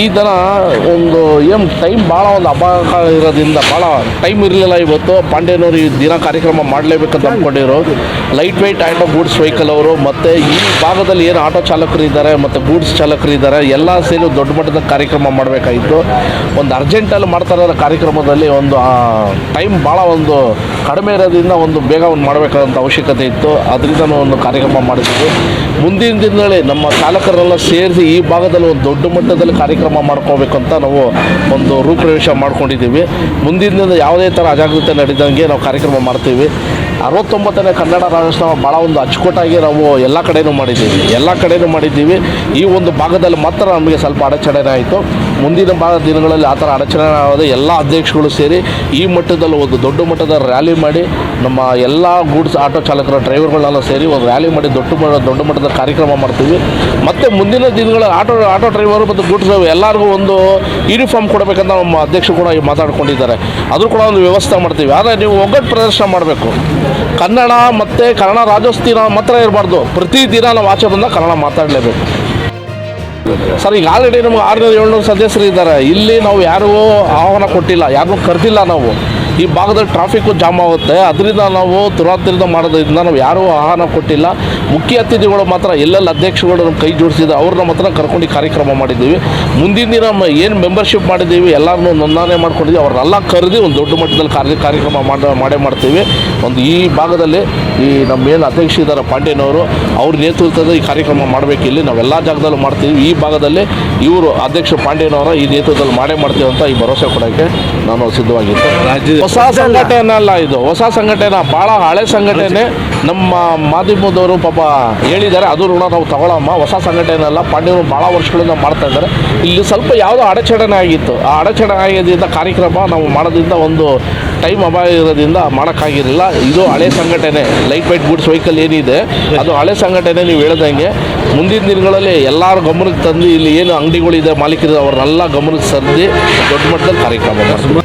ಈ ಥರ ಒಂದು ಏನು ಟೈಮ್ ಭಾಳ ಒಂದು ಅಪಾಯ ಇರೋದ್ರಿಂದ ಭಾಳ ಟೈಮ್ ಇರಲಿಲ್ಲ ಇವತ್ತು. ಪಾಂಡ್ಯನವರು ಈ ದಿನ ಕಾರ್ಯಕ್ರಮ ಮಾಡಲೇಬೇಕಂತ ಅಂದ್ಕೊಂಡಿರೋ light weight and goods vehicle ಅವರು ಮತ್ತು ಈ ಭಾಗದಲ್ಲಿ ಏನು ಆಟೋ ಚಾಲಕರು ಇದ್ದಾರೆ ಮತ್ತು ಗೂಡ್ಸ್ ಚಾಲಕರು ಇದ್ದಾರೆ ಎಲ್ಲ ಸೇರಿ ದೊಡ್ಡ ಮಟ್ಟದ ಕಾರ್ಯಕ್ರಮ ಮಾಡಬೇಕಾಗಿತ್ತು ಒಂದು ಅರ್ಜೆಂಟಲ್ಲಿ ಮಾಡ್ತಾ ಇರೋ ಕಾರ್ಯಕ್ರಮದಲ್ಲಿ ಒಂದು ಟೈಮ್ ಭಾಳ ಒಂದು ಕಡಿಮೆ ಇರೋದ್ರಿಂದ ಒಂದು ಬೇಗ ಒಂದು ಮಾಡಬೇಕಾದಂಥ ಅವಶ್ಯಕತೆ ಇತ್ತು. ಅದರಿಂದ ನಾವು ಒಂದು ಕಾರ್ಯಕ್ರಮ ಮಾಡಿದ್ವಿ. ಮುಂದಿನ ದಿನಗಳಲ್ಲಿ ನಮ್ಮ ಚಾಲಕರೆಲ್ಲ ಸೇರಿಸಿ ಈ ಭಾಗದಲ್ಲಿ ಒಂದು ದೊಡ್ಡ ಮಟ್ಟದಲ್ಲಿ ಕಾರ್ಯಕ್ರಮ ಮಾಡ್ಕೋಬೇಕು ಅಂತ ನಾವು ಒಂದು ರೂಪ್ರವೇಶ ಮಾಡ್ಕೊಂಡಿದ್ದೀವಿ. ಮುಂದಿನ ದಿನದ ಯಾವುದೇ ಥರ ಅಜಾಗ್ರತೆ ನಡೆದಂಗೆ ನಾವು ಕಾರ್ಯಕ್ರಮ ಮಾಡ್ತೀವಿ. ಅರವತ್ತೊಂಬತ್ತನೇ ಕನ್ನಡ ರಾಜ್ಯೋತ್ಸವ ಭಾಳ ಒಂದು ಅಚ್ಚುಕಟ್ಟಾಗಿ ನಾವು ಎಲ್ಲ ಕಡೆಯೂ ಮಾಡಿದ್ದೀವಿ. ಎಲ್ಲ ಕಡೆಯೂ ಮಾಡಿದ್ದೀವಿ. ಈ ಒಂದು ಭಾಗದಲ್ಲಿ ಮಾತ್ರ ನಮಗೆ ಸ್ವಲ್ಪ ಅಡಚಣೆ ಆಯಿತು. ಮುಂದಿನ ಭಾಗ ದಿನಗಳಲ್ಲಿ ಆ ಥರ ಅಡಚಣೆ ಆಗದೆ ಎಲ್ಲ ಅಧ್ಯಕ್ಷಗಳು ಸೇರಿ ಈ ಮಟ್ಟದಲ್ಲಿ ಒಂದು ದೊಡ್ಡ ಮಟ್ಟದ ರ್ಯಾಲಿ ಮಾಡಿ ನಮ್ಮ ಎಲ್ಲ ಗೂಡ್ಸ್ ಆಟೋ ಚಾಲಕರ ಡ್ರೈವರ್ಗಳನ್ನೆಲ್ಲ ಸೇರಿ ಒಂದು ರ್ಯಾಲಿ ಮಾಡಿ ದೊಡ್ಡ ದೊಡ್ಡ ಮಟ್ಟದ ಕಾರ್ಯಕ್ರಮ ಮಾಡ್ತೀವಿ. ಮತ್ತು ಮುಂದಿನ ದಿನಗಳ ಆಟೋ ಆಟೋ ಡ್ರೈವರು ಮತ್ತು ಗೂಡ್ಸ್ ಎಲ್ಲರಿಗೂ ಒಂದು ಯೂನಿಫಾರ್ಮ್ ಕೊಡಬೇಕಂತ ನಮ್ಮ ಅಧ್ಯಕ್ಷರು ಕೂಡ ಮಾತಾಡ್ಕೊಂಡಿದ್ದಾರೆ. ಅದು ಕೂಡ ಒಂದು ವ್ಯವಸ್ಥೆ ಮಾಡ್ತೀವಿ. ಆದರೆ ನೀವು ಒಗ್ಗಟ್ಟು ಪ್ರದರ್ಶನ ಮಾಡಬೇಕು. ಕನ್ನಡ ಮತ್ತು ಕನ್ನಡ ರಾಜ್ಯೋತ್ಸವ ಮಾತ್ರ ಇರಬಾರ್ದು. ಪ್ರತಿದಿನ ನಾವು ಆಚೆ ಬಂದಾಗ ಕನ್ನಡ ಮಾತಾಡಲೇಬೇಕು. ಸರ್, ಈಗ ಆಲ್ರೆಡಿ ನಮ್ಗೆ ಆರುನೂರು ಏಳ್ನೂರು ಸದಸ್ಯರು ಇದ್ದಾರೆ. ಇಲ್ಲಿ ನಾವು ಯಾರಿಗೂ ಆಹ್ವಾನ ಕೊಟ್ಟಿಲ್ಲ ಯಾರನ್ನೂ ಕರೆದಿಲ್ಲ ನಾವು. ಈ ಭಾಗದಲ್ಲಿ ಟ್ರಾಫಿಕ್ಕು ಜಾಮ್ ಆಗುತ್ತೆ. ಅದರಿಂದ ನಾವು ದುರಾತ್ರಿಯಿಂದ ಮಾಡೋದ್ರಿಂದ ನಾವು ಯಾರೂ ಆಹ್ವಾನ ಕೊಟ್ಟಿಲ್ಲ. ಮುಖ್ಯ ಅತಿಥಿಗಳು ಮಾತ್ರ ಎಲ್ಲೆಲ್ಲ ಅಧ್ಯಕ್ಷಗಳು ನಮ್ಮ ಕೈ ಜೋಡಿಸಿದ ಅವ್ರನ್ನ ಮಾತ್ರ ಕರ್ಕೊಂಡು ಕಾರ್ಯಕ್ರಮ ಮಾಡಿದ್ದೀವಿ. ಮುಂದಿನ ದಿನ ಏನು ಮೆಂಬರ್ಶಿಪ್ ಮಾಡಿದ್ದೀವಿ, ಎಲ್ಲರನ್ನೂ ನೋಂದಣಿ ಮಾಡ್ಕೊಂಡಿದ್ದೀವಿ. ಅವ್ರನ್ನೆಲ್ಲ ಕರೆದು ಒಂದು ದೊಡ್ಡ ಮಟ್ಟದಲ್ಲಿ ಕಾರ್ಯ ಕಾರ್ಯಕ್ರಮ ಮಾಡ ಮಾಡೇ ಮಾಡ್ತೀವಿ. ಒಂದು ಈ ಭಾಗದಲ್ಲಿ ಈ ನಮ್ಮ ಏನು ಅಧ್ಯಕ್ಷ ಇದ್ದಾರೆ ಪಾಂಡ್ಯನವರು ಅವ್ರ ನೇತೃತ್ವದ ಈ ಕಾರ್ಯಕ್ರಮ ಮಾಡಬೇಕು. ಇಲ್ಲಿ ನಾವೆಲ್ಲ ಜಾಗದಲ್ಲೂ ಮಾಡ್ತೀವಿ. ಈ ಭಾಗದಲ್ಲಿ ಇವರು ಅಧ್ಯಕ್ಷ ಪಾಂಡ್ಯನವರ ಈ ನೇತೃತ್ವದಲ್ಲಿ ಮಾಡೇ ಮಾಡ್ತೀವಿ ಅಂತ ಈ ಭರವಸೆ ಕೊಡೋಕ್ಕೆ ನಾನು ಸಿದ್ಧವಾಗಿದ್ದೆ ಹೊಸ ಸಂಘಟನೆ ಅಲ್ಲ ಇದು. ಹೊಸ ಸಂಘಟನೆ ಭಾಳ ಹಳೆ ಸಂಘಟನೆ. ನಮ್ಮ ಮಾಧ್ಯಮದವರು ಪಾಪ ಹೇಳಿದ್ದಾರೆ ಅದು ಋಣ ನಾವು ತಗೊಳಮ್ಮ. ಹೊಸ ಸಂಘಟನೆ ಅಲ್ಲ ಪಾಂಡ್ಯವರು ಭಾಳ ವರ್ಷಗಳಿಂದ ಮಾಡ್ತಾ ಇದ್ದಾರೆ. ಇಲ್ಲಿ ಸ್ವಲ್ಪ ಯಾವುದೋ ಅಡಚಣೆ ಆಗಿತ್ತು. ಆ ಅಡಚಣೆ ಆಗಿದ್ದರಿಂದ ಕಾರ್ಯಕ್ರಮ ನಾವು ಮಾಡೋದ್ರಿಂದ ಒಂದು ಟೈಮ್ ಅಭಾವ ಇರೋದ್ರಿಂದ ಮಾಡೋಕ್ಕಾಗಿರಲಿಲ್ಲ. ಇದು ಹಳೆ ಸಂಘಟನೆ. ಲೈಟ್ ವೈಟ್ ಗೂಡ್ಸ್ ವೆಹಿಕಲ್ ಏನಿದೆ ಅದು ಹಳೆ ಸಂಘಟನೆ ನೀವು ಹೇಳ್ದಂಗೆ. ಮುಂದಿನ ದಿನಗಳಲ್ಲಿ ಎಲ್ಲರ ಗಮನಕ್ಕೆ ತಂದು ಇಲ್ಲಿ ಏನು ಅಂಗಡಿಗಳಿದೆ ಮಾಲೀಕರಿದೆ ಅವ್ರನ್ನೆಲ್ಲ ಗಮನಕ್ಕೆ ಸಂದಿ ದೊಡ್ಡ ಮಟ್ಟದಲ್ಲಿ ಕಾರ್ಯಕ್ರಮ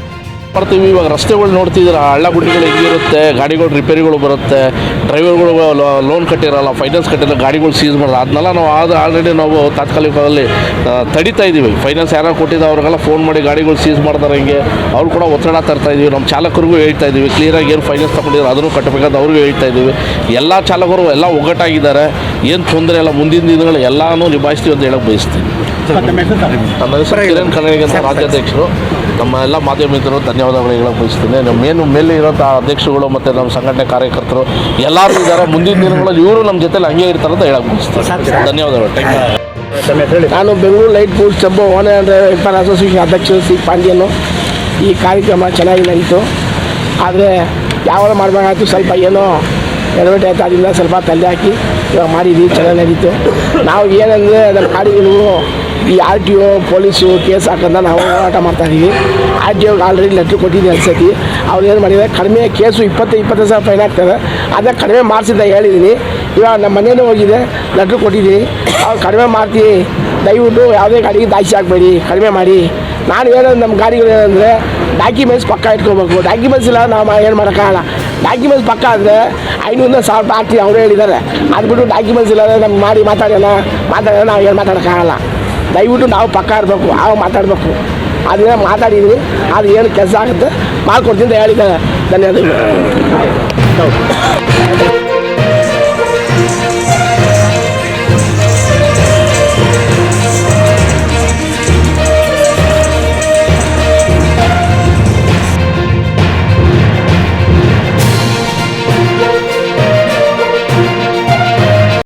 ಮಾಡ್ತೀವಿ ಇವಾಗ ರಸ್ತೆಗಳು ನೋಡ್ತಿದ್ರೆ ಹಳ್ಳ ಗುಡ್ಡಿಗಳು ಹೆಂಗಿರುತ್ತೆ ಗಾಡಿಗಳು ರಿಪೇರಿಗಳು ಬರುತ್ತೆ ಡ್ರೈವರ್ಗಳು ಲೋನ್ ಕಟ್ಟಿರಲ್ಲ ಫೈನಾನ್ಸ್ ಕಟ್ಟಿರಲ್ಲ ಗಾಡಿಗಳು ಸೀಸ್ ಮಾಡೋದು ಅದನ್ನೆಲ್ಲ ನಾವು ಆದ ಆಲ್ರೆಡಿ ನಾವು ತಾತ್ಕಾಲಿಕದಲ್ಲಿ ತಡಿತಾ ಇದ್ದೀವಿ ಫೈನಾನ್ಸ್ ಯಾರೋ ಕೊಟ್ಟಿದ್ದು ಅವ್ರಿಗೆಲ್ಲ ಫೋನ್ ಮಾಡಿ ಗಾಡಿಗಳು ಸೀಸ್ ಮಾಡ್ತಾರೆ ಹಿಂಗೆ. ಅವ್ರು ಕೂಡ ಒತ್ತಡ ತರ್ತಾ ಇದ್ದೀವಿ ನಮ್ಮ ಚಾಲಕರಿಗೂ ಹೇಳ್ತಾ ಇದ್ದೀವಿ ಕ್ಲಿಯರಾಗಿ ಏನು ಫೈನಾನ್ಸ್ ತಗೊಂಡಿದ್ರು ಅದನ್ನು ಕಟ್ಟಬೇಕಂತ ಅವ್ರಿಗೂ ಹೇಳ್ತಾ ಇದ್ದೀವಿ ಎಲ್ಲ ಚಾಲಕರು ಎಲ್ಲ ಒಗ್ಗಟ್ಟಾಗಿದ್ದಾರೆ. ಏನು ತೊಂದರೆ ಇಲ್ಲ ಮುಂದಿನ ದಿನಗಳು ಎಲ್ಲನೂ ನಿಭಾಯಿಸ್ತೀವಿ ಅಂತ ಹೇಳಕ್ಕೆ ಬಯಸ್ತೀವಿ ನನ್ನ ಹೆಸರು ಕಿರಣ್ ಕನ್ನಡಿಗ ಅಂತ ರಾಜ್ಯಾಧ್ಯಕ್ಷರು. ನಮ್ಮ ಎಲ್ಲ ಮಾಧ್ಯಮ ಮಿತ್ರರು ಧನ್ಯವಾದಗಳು ಹೇಳಕ್ಕೆ ಬಯಸ್ತೀನಿ. ನಮ್ಮ ಏನು ಮೇಲೆ ಇರೋಂಥ ಅಧ್ಯಕ್ಷಗಳು ಮತ್ತು ನಮ್ಮ ಸಂಘಟನೆ ಕಾರ್ಯಕರ್ತರು ಎಲ್ಲರೂ ಇದ್ದಾರೆ. ಮುಂದಿನ ದಿನಗಳಲ್ಲಿ ಇವರು ನಮ್ಮ ಜೊತೆಲಿ ಹಂಗೆ ಇರ್ತಾರೆ ಅಂತ ಹೇಳಕ್ಕೆ ಬಯಸ್ತೀನಿ. ಧನ್ಯವಾದಗಳು. ನಾನು Bengaluru light goods tempo owner and welfare association ಅಧ್ಯಕ್ಷರು ಸಿ ಪಾಂಡ್ಯನು. ಈ ಕಾರ್ಯಕ್ರಮ ಚೆನ್ನಾಗಿ ನಡೀತು. ಆದರೆ ಯಾವಾಗ ಮಾಡಬೇಕಾಯ್ತು ಸ್ವಲ್ಪ ಏನೋ ಎಡವಟ್ಟು ಆಯ್ತು ಅದರಿಂದ ಸ್ವಲ್ಪ ತಲೆ ಹಾಕಿ ಇವಾಗ ಮಾಡಿದ್ವಿ ಚೆನ್ನಾಗಿ ನಡೀತು. ನಾವು ಏನಂದರೆ ನಮ್ಮ ಗಾಡಿಗಳು ಈ R T O police, case ಹಾಕಂತ ನಾವು ಹೋರಾಟ ಮಾಡ್ತಾ ಇದೀವಿ. ಆರ್ ಟಿ ಒಗೆ ಆಲ್ರೆಡಿ ಲೆಟ್ರ್ ಕೊಟ್ಟಿದ್ದೀನಿ ಅನ್ಸತಿ ಅವ್ರು ಏನು ಮಾಡಿದ್ದಾರೆ ಕಡಿಮೆ ಕೇಸು ಇಪ್ಪತ್ತು ಇಪ್ಪತ್ತು ಸಾವಿರ ಫೈನ್ ಆಗ್ತದೆ. ಅದಕ್ಕೆ ಕಡಿಮೆ ಮಾಡಿಸಿದ್ದ ಹೇಳಿದ್ದೀನಿ ಇವಾಗ ನಮ್ಮ ಮನೇನೂ ಹೋಗಿದೆ ಲೆಟ್ರ್ ಕೊಟ್ಟಿದ್ದೀನಿ ಅವ್ರು ಕಡಿಮೆ ಮಾಡ್ತೀವಿ ದಯವಿಟ್ಟು ಯಾವುದೇ ಗಾಡಿಗೆ ದಾಸಿ ಹಾಕಬೇಡಿ ಕಡಿಮೆ ಮಾಡಿ. ನಾನು ಹೇಳೋದು ನಮ್ಮ ಗಾಡಿಗಳು ಏನಂದರೆ ಡಾಕ್ಯುಮೆಂಟ್ಸ್ ಪಕ್ಕ ಇಟ್ಕೋಬೇಕು. ಡಾಕ್ಯುಮೆಂಟ್ಸ್ ಇಲ್ಲ, ನಾವು ಏನು ಮಾಡೋಕ್ಕಾಗಲ್ಲ ಡಾಕ್ಯುಮೆಂಟ್ಸ್ ಪಕ್ಕ ಆದರೆ ಐನೂರಿಂದ ಸಾವಿರ ರೂಪಾಯಿ ಹಾಕ್ತೀವಿ ಅವರು ಹೇಳಿದ್ದಾರೆ. ಅದ್ಬಿಟ್ಟು ಡಾಕ್ಯುಮೆಂಟ್ಸ್ ಇಲ್ಲ ನಮ್ಗೆ ಮಾಡಿ ಮಾತಾಡೋಣ. ಮಾತಾಡೋಣ, ನಾವು ಏನು ಮಾತಾಡೋಕ್ಕಾಗಲ್ಲ ದಯವಿಟ್ಟು ನಾವು ಪಕ್ಕ ಇರಬೇಕು, ನಾವು ಮಾತಾಡಬೇಕು. ಅದನ್ನೇ ಮಾತಾಡಿದ್ವಿ ಅದು ಏನು ಕೆಲಸ ಆಗುತ್ತೆ, ಮಾಡ್ಕೊಡ್ತೀನಿ ಅಂತ ಹೇಳಿದ್ದಾರೆ. ಧನ್ಯವಾದಗಳು.